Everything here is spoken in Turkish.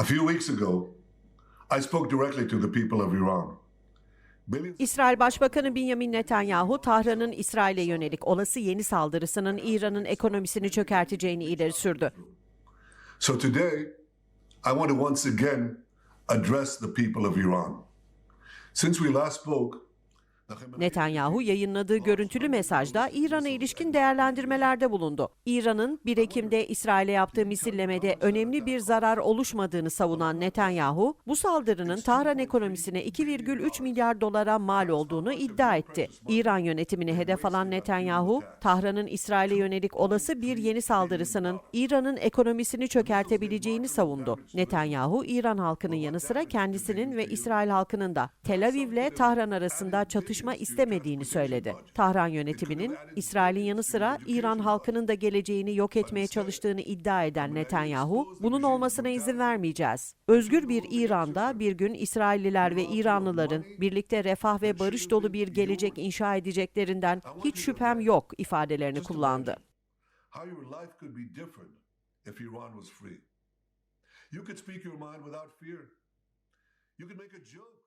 A few weeks ago, I spoke directly to the people of Iran. İsrail Başbakanı Benjamin Netanyahu, Tahran'ın İsrail'e yönelik olası yeni saldırısının İran'ın ekonomisini çökerteceğini ileri sürdü. So today, I want to once again address the people of Iran. Since we last spoke, Netanyahu yayınladığı görüntülü mesajda İran'a ilişkin değerlendirmelerde bulundu. İran'ın 1 Ekim'de İsrail'e yaptığı misillemede önemli bir zarar oluşmadığını savunan Netanyahu, bu saldırının Tahran ekonomisine 2,3 milyar dolara mal olduğunu iddia etti. İran yönetimini hedef alan Netanyahu, Tahran'ın İsrail'e yönelik olası bir yeni saldırısının İran'ın ekonomisini çökertebileceğini savundu. Netanyahu, İran halkının yanı sıra kendisinin ve İsrail halkının da Tel Aviv'le Tahran arasında çatışma istemediğini söyledi. Tahran yönetiminin İsrail'in yanı sıra İran halkının da geleceğini yok etmeye çalıştığını iddia eden Netanyahu, bunun olmasına izin vermeyeceğiz. Özgür bir İran'da bir gün İsrailliler ve İranlıların birlikte refah ve barış dolu bir gelecek inşa edeceklerinden hiç şüphem yok ifadelerini kullandı. You could speak your mind without fear. You could make a joke.